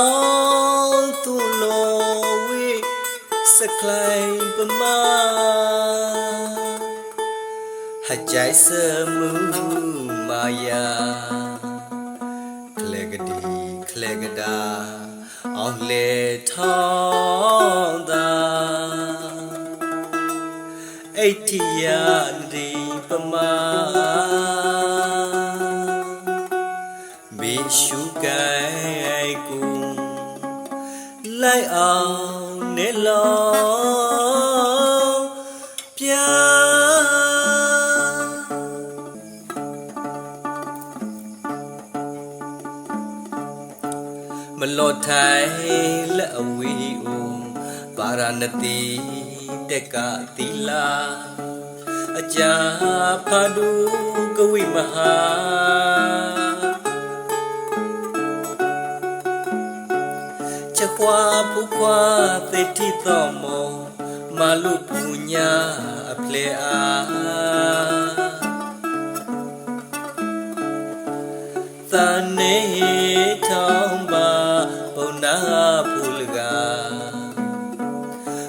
all to know we សក្លែងប្រមាហាចៃសមូមាយាក្លេកឌីក្លេកដាអស់លេថងតាអេតយ៉ានឌីប្រមា လိုက်အောင်နေလောပြမလောထိုင်လက်အဝီဦးပါရဏတိတက်ကတိလာအကြာဖာဒုကဝိမဟာ ချက်ခွာဖူခွာသေတိသောမောမလုပူညာအဖလေအားသန်နေထောင်းပါဘုံနာဖူလကား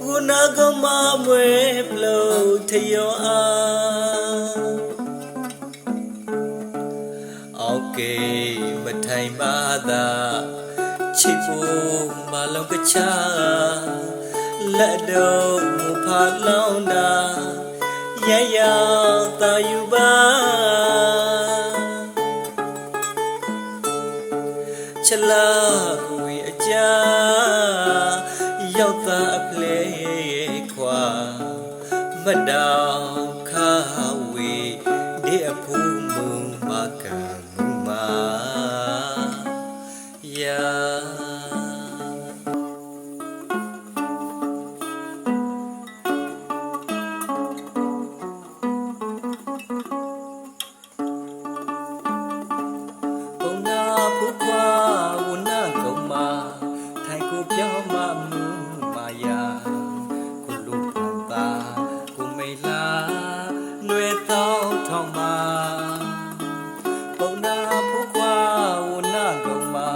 ဘုနာကမမွေပလို့ထယောအားအောက်ကေမထိုင်ပါသာချစ်ဖို့ မလောကချာလက်တော့မဖာလောင်းတာရရတာယူပါချလာကိုအကြာရောက်တာအပလေခွာမတ် ထိုင်ကိုပြောင်းမမူမာယာကိုလူပန်တာကိုမေလာຫນွေတော့ထောင်းမာပုံနာဖုခွာဝနာကုံမာ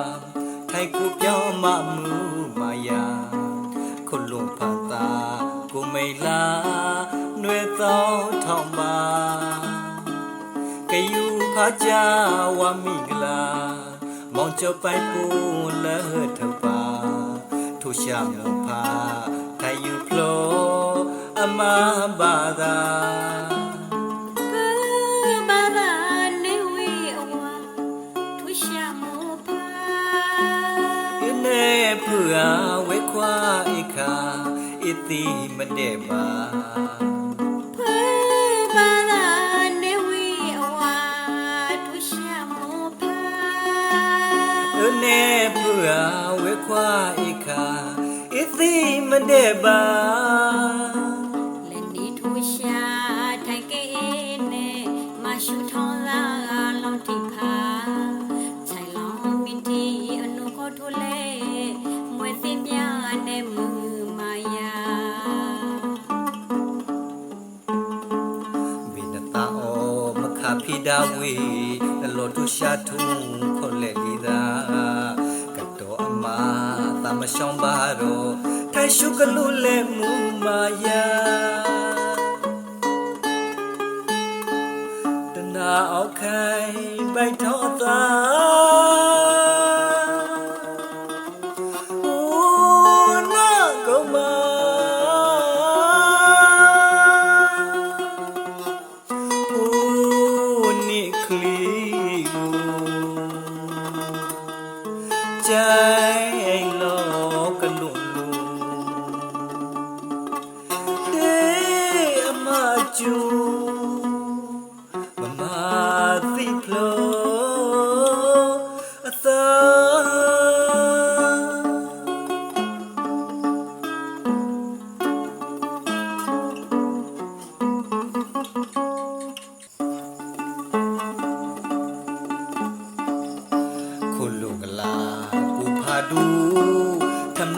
ထိုင်ကိုပြောင်းမမူ ထောင်းမာကယူခါကြဝမိကလာမောင်ချပိုင်ပူလထပါထိုရှာမဖာထိုင်ယူဖလောအမဘာသာဘာသာနေဝေအဝါထူရှာမောပါဒီနေ့ဖူဟာဝေခွာအိခာဣ ဣတိမတဲ့ပါလက်နီထူရှာထိုင်ကေနေမရှုထောင်းလာလောင်တိဖာခြိုင်လောင်မီတီအနုခေါ်ထိုလေမွေသိမြနဲ့မူမာယာဝိနတာအောမခဖိဒဝေနလောတုရှာထုခေါ်လေလီသာကတောအမသမရှောင်းပါတော့ ထိုင်ရှုကလူလေမူမာယာတနာ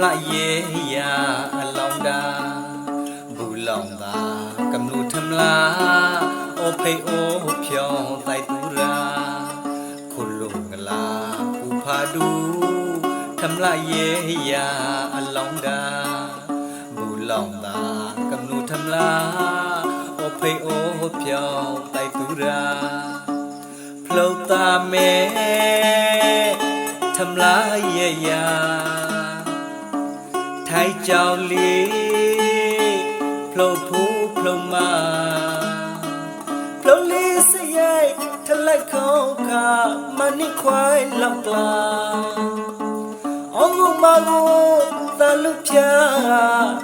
ละเยยาอลองดาบุลองดากำนูทำลาโอเพโอพยองไตตุราคุณลุงลาผู้พาดูทำละเยยาอลองดาบุลองดากำนูทำลาโอเพโอพยองไตตุราพลตาเมทำลายยา ထိုင်ကြောင်လေးဖလုတ်ဖူးဖလုတ်မပလုံးလေးစရိုက်ထလိုက်ခေါခါမနိခွိုင်းလောက်လာအောင်မမကိုတလူပြ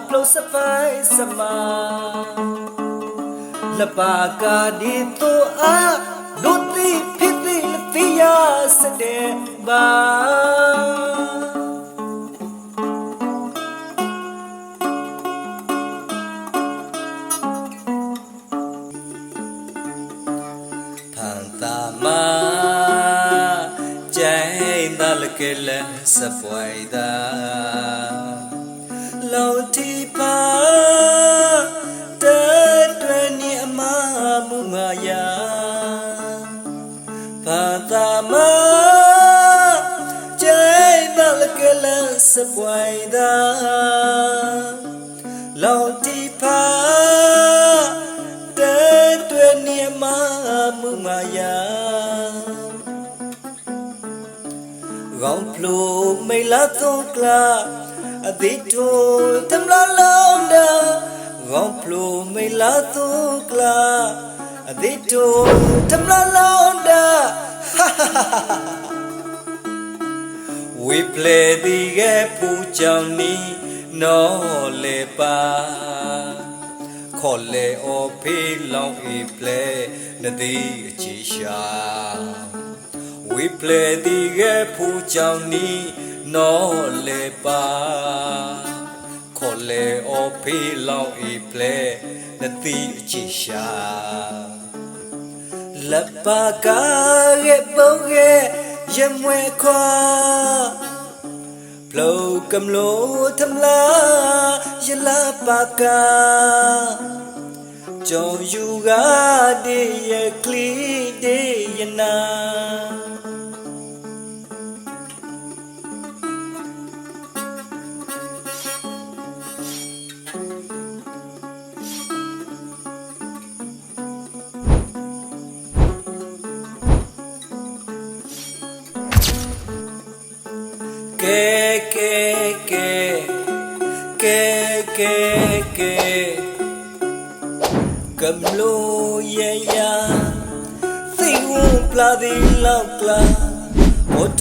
ပလုံးစပိုင်စမလပါကာဒီတူအားဒုတိဖြစ်တိလတိယစတဲ့ဘာ င်းတလကလစပွိုင်တာလောတီပါတဲ့တွင်နီအမမှုငါယာ လိုမိလာတော့ကလာအသေးတိုတမလာလောင်းတာကောင်းဖလိုမိလာတော့ကလာအသေးတိုတမလာလောင်းတာ We play the game ပူကြောင်နီနော်လေပါခေါ်လေအော်ဖေးလောင်းအေး play နဒီအချီရှာ we play ဒီကဖူချောင်းနီနော်လေပါခေါ်လေအော်ဖေးလောင်းအေး play နဒီအချီရှာလပ်ပါကာရဲ့ပုံရဲ့ရမွေခွာပလောကမလို့ထမလာရလာပါကာကြောင်ယူကတေးရဲ့ကလီတေးရနာ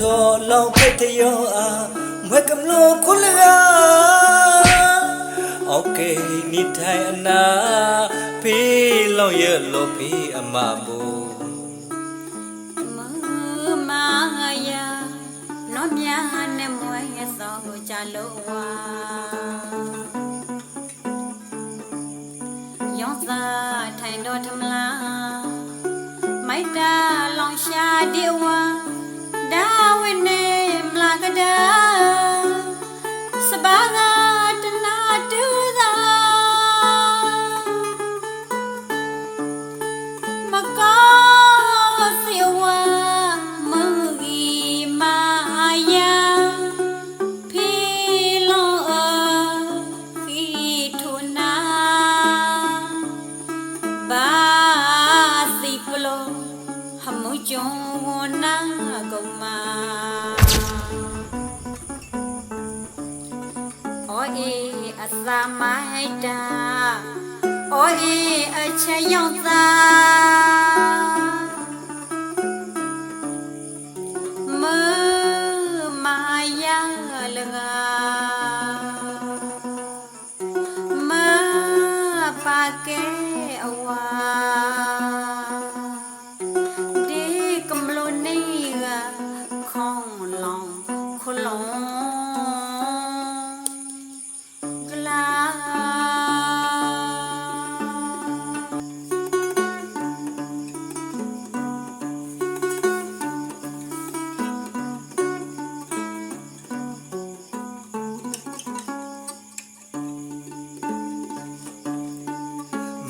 တော်လောင်ဖက်တရောအားမွဲကမလို့ခုလရာโอเคနိထိုင်အနာဖေးလောင်ရလို့ဖေးအမဘူး မမာယာလောမြာနဲ့မွဲသောကြလို့ဝါယောသာထိုင်တော်ထမလားမိုက်တာလောင်ရှာဒီဝါဒါ ဝိနေမလာကဒါစဘာသာ ー。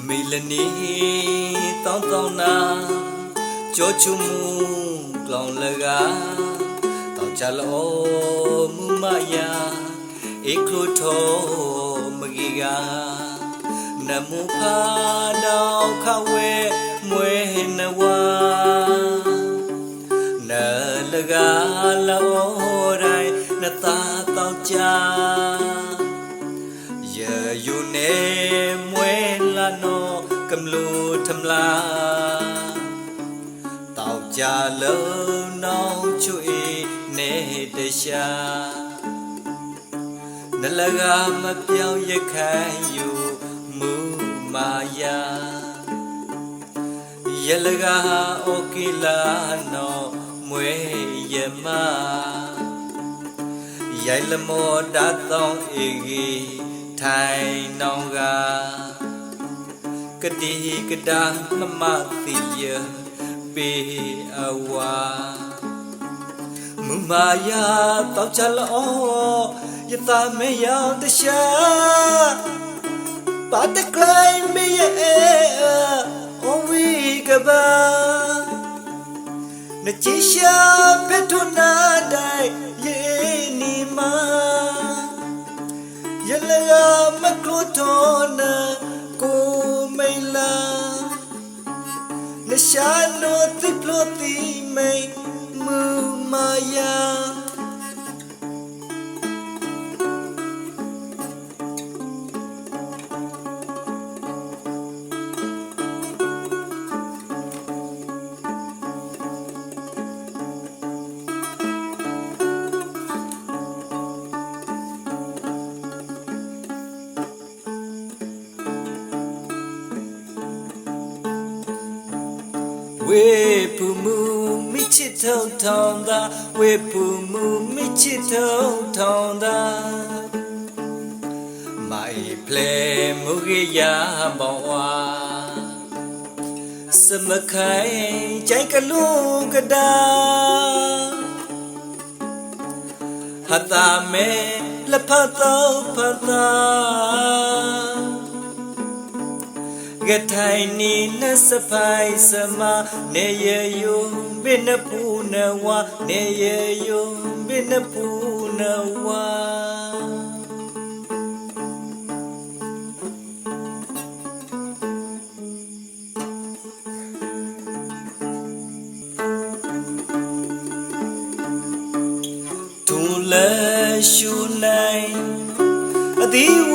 မေလနီတောင်းတောင်းနာကြောချူမူကလောင်လကတောင်းကြလောမူမယာဧကလုထောမဂီယာနမုဖာနောခဝဲမွေနဝါနလကလောရိုင်းနတာတောက်ကြယေယုနေမွေလာ နောကမလူထမလာတောက်ကြလုံးနောင်ချွေနေတရှာနလကမပြောင်းရခိုင်ယူမူမာယာယလကโอကိလာနောမွေယမရိုင်လမောတတောင်းဧဂီထိုင်နောင်က ကတိကဒါမမတိယပေအဝါမူမာယာတောက်ချလောယတာမေယောတရှာပါတကလိုင်းမေယေအဝီကဘာနချီရှာဖက်ထုနာဒိုင်ယေနီမာယလကမကလုတောနာ ကိုမိလာ Nashano tiploti may mumaya we da we pu mu mi chi thong thong da mai ple mu ge ya ba wa sm khai chai ka lu ka da ha ta me la pha to pha ta ကထိုင်နီနစဖိုင်စမနေရယုံဘိနပူနဝနေရယုံဘိနပူနဝသူလဲရှူနိုင်အဒီဝေ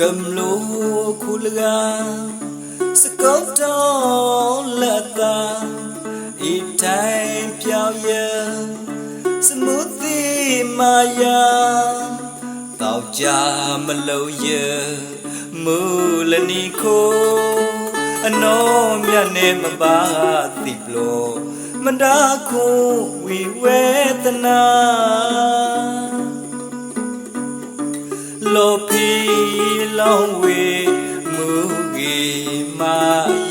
ကမလိုခုလကစကုတ်တော်လက်သာဤတိုင်းပြောင်းရစမှုတိမာယာတောက်ကြမလို့ရမူလနီခိုအနောမြတ်နဲ့မပါတိပလောမန္တာခုဝီဝေတနာလောဖီ လောင်းဝေမူဂီမာ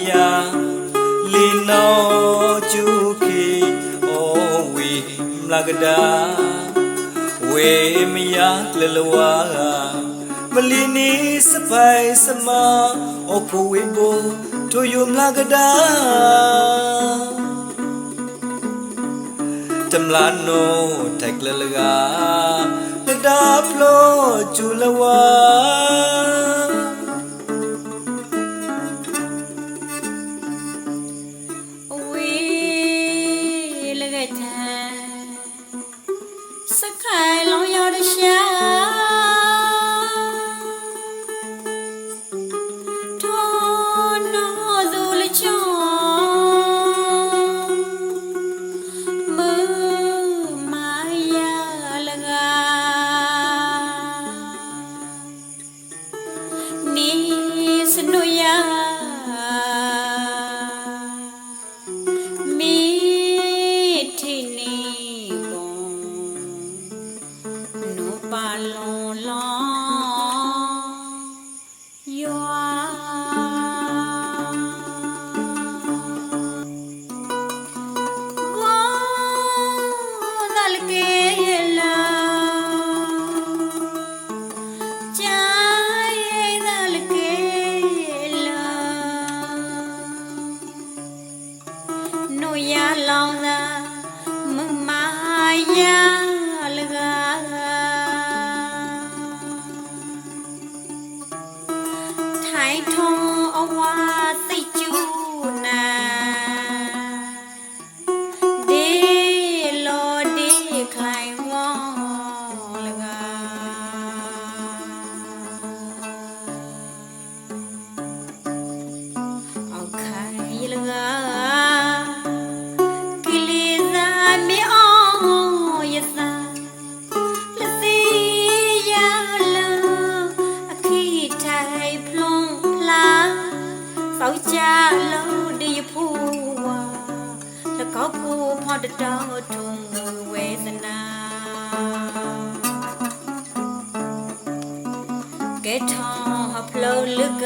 ယာလီနောချူခီအိုဝီမလကဒါဝေမယာလလဝါမလီနီစပိုင်စမအိုဖိုဝေဘိုထိုယုမလကဒါတမလာနိုထိုက်ကလလက တဒါ no pa ထိုင်ထုံအဝါစိတ် စောက်ကြလို့ဒီဖူဝါလကောက်ဖူဖော်တတော်ထုံဝေဒနာကဲထောင်းဟဖလုံးလက